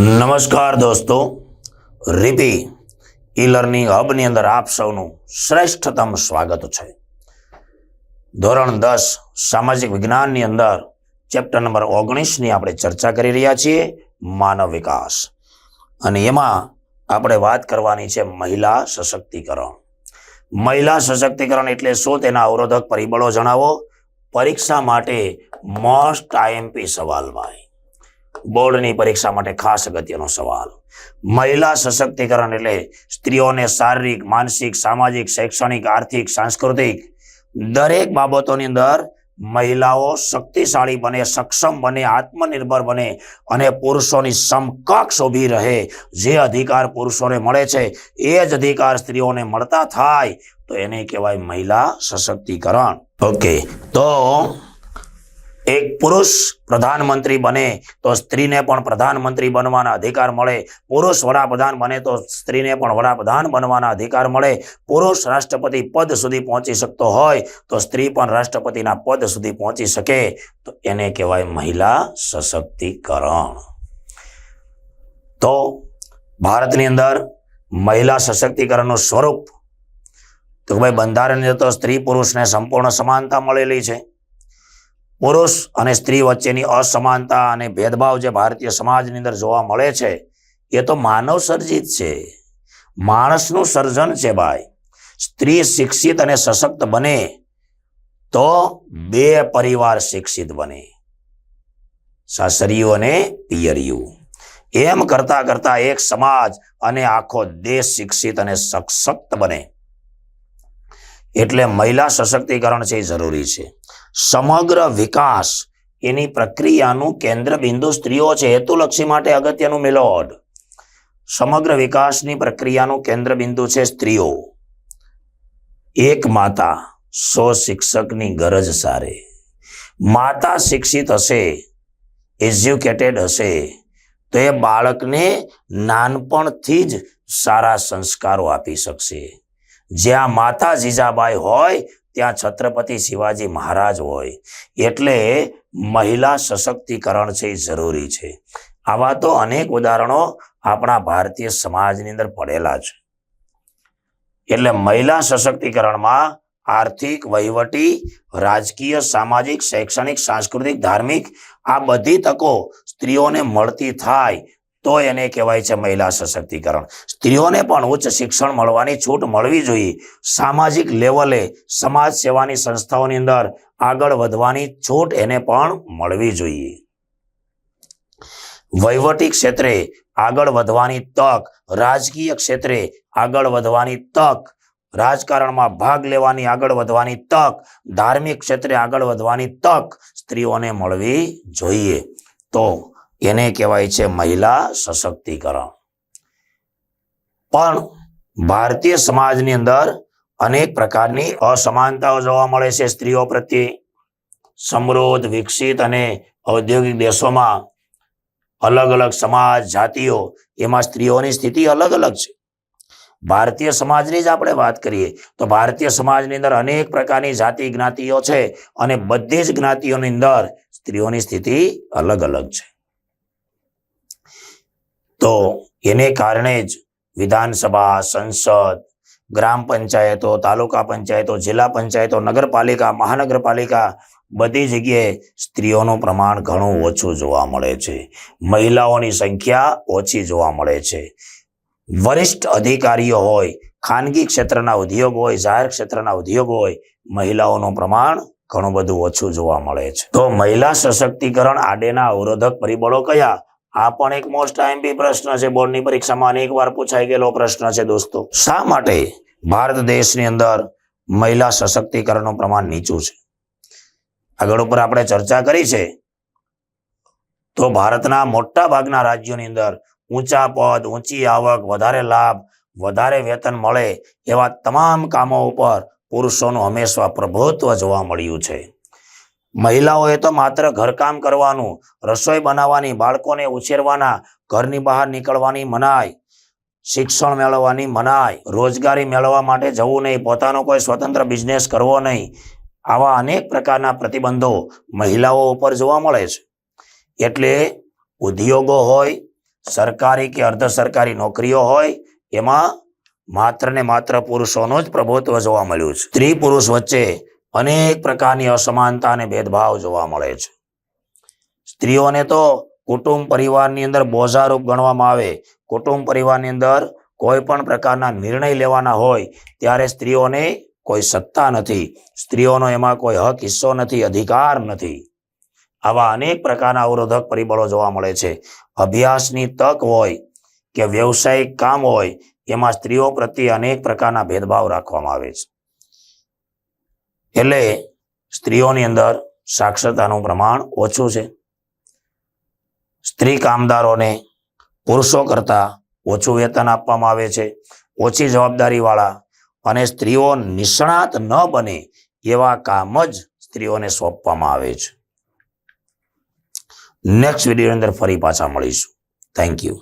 નમસ્કાર દોસ્તો રીપી e learning હબની અંદર આપ સૌનું શ્રેષ્ઠતમ સ્વાગત છે. ધોરણ દસ, સામાજિક વિજ્ઞાનની અંદર ચેપ્ટર નંબર ઓગણીસની આપણે ચર્ચા કરી રહ્યા છીએ, માનવ વિકાસ. અને એમાં આપણે વાત કરવાની છે મહિલા સશક્તિકરણ. મહિલા સશક્તિકરણ એટલે શું તેના અવરોધક પરિબળો જણાવો. પરીક્ષા માટે મોસ્ટ આઈએમપી સવાલ ભાઈ બોર્ડની પરીક્ષા માટે ખાસ અગત્યનો સવાલ. મહિલા સશક્તિકરણ એટલે સ્ત્રીઓને શારીરિક, માનસિક, સામાજિક, શૈક્ષણિક, આર્થિક, સાંસ્કૃતિક દરેક બાબતોની અંદર મહિલાઓ શક્તિશાળી બને, સક્ષમ બને, આત્મનિર્ભર બને અને પુરુષોની સમકક્ષ ઊભી રહે. જે અધિકાર પુરુષોને મળે છે, એ જ અધિકાર સ્ત્રીઓને મળતા થાય, તો એને કહેવાય મહિલા સશક્તિકરણ. ઓકે, તો એક પુરુષ પ્રધાનમંત્રી બને તો સ્ત્રીને પણ પ્રધાનમંત્રી બનવાના અધિકાર મળે. પુરુષ વડાપ્રધાન બને તો સ્ત્રીને પણ વડાપ્રધાન બનવાના અધિકાર મળે. પુરુષ રાષ્ટ્રપતિ પદ સુધી પહોંચી શકતો હોય તો સ્ત્રી પણ રાષ્ટ્રપતિના પદ સુધી પહોંચી શકે. તો એને કહેવાય મહિલા સશક્તિકરણ. તો ભારતની અંદર મહિલા સશક્તિકરણનું સ્વરૂપ તો ભાઈ બંધારણની તો સ્ત્રી પુરુષને સંપૂર્ણ સમાનતા મળેલી છે. પુરુષ અને સ્ત્રી વચ્ચેની અસમાનતા અને ભેદભાવ જે ભારતીય સમાજની અંદર જોવા મળે છે, એ તો માનવ સર્જિત છે. માણસનું સર્જન છે ભાઈ. સ્ત્રી શિક્ષિત અને સશક્ત બને તો બે પરિવાર શિક્ષિત બને. સાસરિયું અને પિયરિયું એમ કરતા કરતા એક સમાજ અને આખો દેશ શિક્ષિત અને સશક્ત બને. એટલે મહિલા સશક્તિકરણ છે એ જરૂરી છે. સમગ્ર વિકાસ એની પ્રક્રિયાનું કેન્દ્ર બિંદુ સ્ત્રીઓ છે, હેતુલક્ષી માટે અગત્યનું મિલોડ. સમગ્ર વિકાસની પ્રક્રિયાનું કેન્દ્ર બિંદુ છે સ્ત્રીઓ. એક માતા સો શિક્ષકની ગરજ સારે. માતા શિક્ષિત હશે, એજ્યુકેટેડ હશે, તો એ બાળકને નાનપણથી જ સારા સંસ્કારો આપી શકશે. જ્યાં માતા જીજાબાઈ હોય, ત્યાં છત્રપતિ શિવાજી મહારાજ હોય. એટલે મહિલા સશક્તિકરણ છે એ જરૂરી છે. આવા તો અનેક ઉદાહરણો આપણા ભારતીય સમાજની અંદર પડેલા છે. એટલે મહિલા સશક્તિકરણમાં આર્થિક વહીવટી, રાજકીય, સામાજિક, શૈક્ષણિક, સાંસ્કૃતિક, ધાર્મિક આ બધી તકો સ્ત્રીઓને મળતી થાય તો એને કહેવાય છે મહિલા સશક્તિકરણ. સ્ત્રીઓને પણ ઉચ્ચ શિક્ષણ મળવાની છૂટ મળવી જોઈએ. સામાજિક લેવલે સમાજ સેવાની સંસ્થાઓની અંદર આગળ વધવાની છૂટ એને પણ મળવી જોઈએ. વહીવટી ક્ષેત્રે આગળ વધવાની તક, રાજકીય ક્ષેત્રે આગળ વધવાની તક, રાજકારણમાં ભાગ લેવાની આગળ વધવાની તક, ધાર્મિક ક્ષેત્રે આગળ વધવાની તક સ્ત્રીઓને મળવી જોઈએ. તો એને કહેવાય છે મહિલા સશક્તિકરણ. પણ ભારતીય સમાજની અંદર અનેક પ્રકારની અસમાનતાઓ જોવા મળે છે સ્ત્રીઓ પ્રત્યે. સમૃદ્ધ, વિકસિત અને ઔદ્યોગિક દેશોમાં અલગ અલગ સમાજ, જાતિઓ એમાં સ્ત્રીઓની સ્થિતિ અલગ અલગ છે. ભારતીય સમાજની જ આપણે વાત કરીએ તો ભારતીય સમાજની અંદર અનેક પ્રકારની જાતિ જ્ઞાતિઓ છે અને બધી જ જ્ઞાતિઓની અંદર સ્ત્રીઓની સ્થિતિ અલગ અલગ છે. તો એને કારણે જ વિધાનસભા, સંસદ, ગ્રામ પંચાયતો, તાલુકા પંચાયતો, જિલ્લા પંચાયતો, નગરપાલિકા, મહાનગરપાલિકા બધી જગ્યાએ સ્ત્રીઓનું પ્રમાણ ઘણું ઓછું જોવા મળે છે. મહિલાઓની સંખ્યા ઓછી જોવા મળે છે. વરિષ્ઠ અધિકારીઓ હોય, ખાનગી ક્ષેત્રના ઉદ્યોગ હોય, જાહેર ક્ષેત્રના ઉદ્યોગ હોય, મહિલાઓનું પ્રમાણ ઘણું બધું ઓછું જોવા મળે છે. તો મહિલા સશક્તિકરણ આડેના અવરોધક પરિબળો કયા? આ પણ એક મોસ્ટ આઈએમપી પ્રશ્ન છે. બોર્ડની પરીક્ષામાં અનેક વાર પૂછાઈ ગયેલો પ્રશ્ન છે દોસ્તો. શા માટે ભારત દેશની અંદર મહિલા સશક્તિકરણનું પ્રમાણ નીચું છે? આગળ ઉપર આપણે ચર્ચા કરી છે તો ભારતના મોટા ભાગના રાજ્યોની અંદર ઊંચા પદ, ઊંચી આવક, વધારે લાભ, વધારે વેતન મળે એવા તમામ કામો ઉપર પુરુષોનું હંમેશા પ્રભુત્વ જોવા મળ્યું છે. મહિલાઓએ તો માત્ર ઘરકામ કરવાનું, રસોઈ બનાવવાની, બાળકોને ઉછેરવાના, ઘરની બહાર નીકળવાની મનાય, શિક્ષણ મેળવવાની મનાય, રોજગારી મેળવવા માટે જવું નહીં, પોતાનો કોઈ સ્વતંત્ર બિઝનેસ કરવો નહીં. આવા અનેક પ્રકારના પ્રતિબંધો મહિલાઓ ઉપર જોવા મળે છે. એટલે ઉદ્યોગો હોય, સરકારી કે અર્ધ સરકારી નોકરીઓ હોય, એમાં માત્ર ને માત્ર પુરુષોનું જ પ્રભુત્વ જોવા મળ્યું છે. સ્ત્રી પુરુષ વચ્ચે અનેક પ્રકારની અસમાનતા અને ભેદભાવ જોવા મળે છે. સ્ત્રીઓને તો કુટુંબ પરિવારની અંદર બોજારૂપ ગણવામાં આવે. કુટુંબ પરિવારની અંદર કોઈ પણ પ્રકારના નિર્ણય લેવાના હોય ત્યારે સ્ત્રીઓને કોઈ સત્તા નથી. સ્ત્રીઓનો એમાં કોઈ હક, હિસ્સો નથી, અધિકાર નથી. આવા અનેક પ્રકારના અવરોધક પરિબળો જોવા મળે છે. અભ્યાસની તક હોય કે વ્યવસાયિક કામ હોય, એમાં સ્ત્રીઓ પ્રત્યે અનેક પ્રકારના ભેદભાવ રાખવામાં આવે છે. એટલે સ્ત્રીઓની અંદર સાક્ષરતાનું પ્રમાણ ઓછું છે. સ્ત્રી કામદારોને પુરુષો કરતા ઓછું વેતન આપવામાં આવે છે, ઓછી જવાબદારી વાળા અને સ્ત્રીઓ નિષ્ણાત ન બને એવા કામ જ સ્ત્રીઓને સોંપવામાં આવે છે. નેક્સ્ટ વીડિયો અંદર ફરી પાછા મળીશું. Thank you